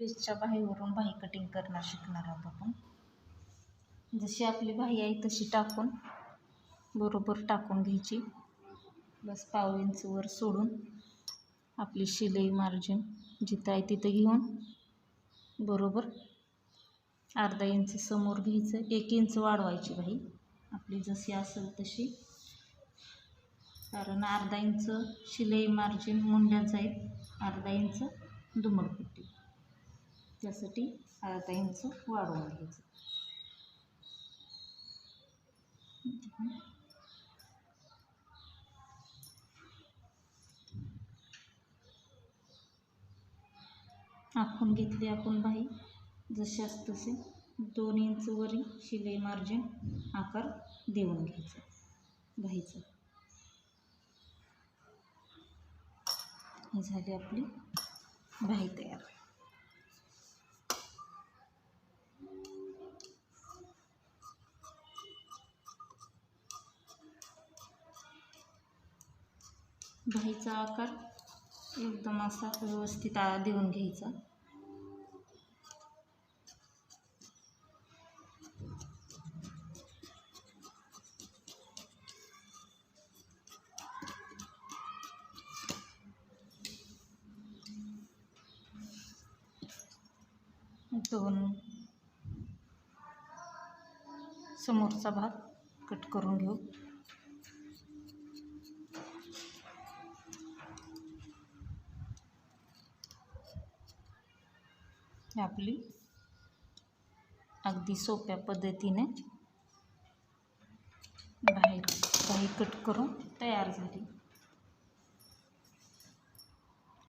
पेजच्या बाहीवरून बाही कटिंग करणार शिकणार आहोत आपण. जशी आपली बाही आहे तशी टाकून बरोबर टाकून घ्यायची. बस पाव इंचवर सोडून आपली शिलाई मार्जिन जिथं आहे तिथं घेऊन बरोबर अर्धा इंच समोर घ्यायचं. एक इंच वाढवायची बाई आपली जशी असेल तशी. कारण अर्धा इंच शिलाई मार्जिन मुंड्याचं आहे. अर्धा इंच दुमडपट्टी. त्यासाठी अर्धा इंच वाढवून घ्यायचं. आखून घेतली आपण बाही जशाच तसे दोन इंच वरील शिलाई मार्जिन आकार देऊन घ्यायचा बाहीचा ही झाली आपली बाही तयार. बाहीचा आकार एकदम असा व्यवस्थित आ देऊन घ्यायचा. दोन समोरचा भाग कट करून घेऊ. आपली अगदी सोप्या पद्धतीने बाहेर बाही कट करून तयार झाली.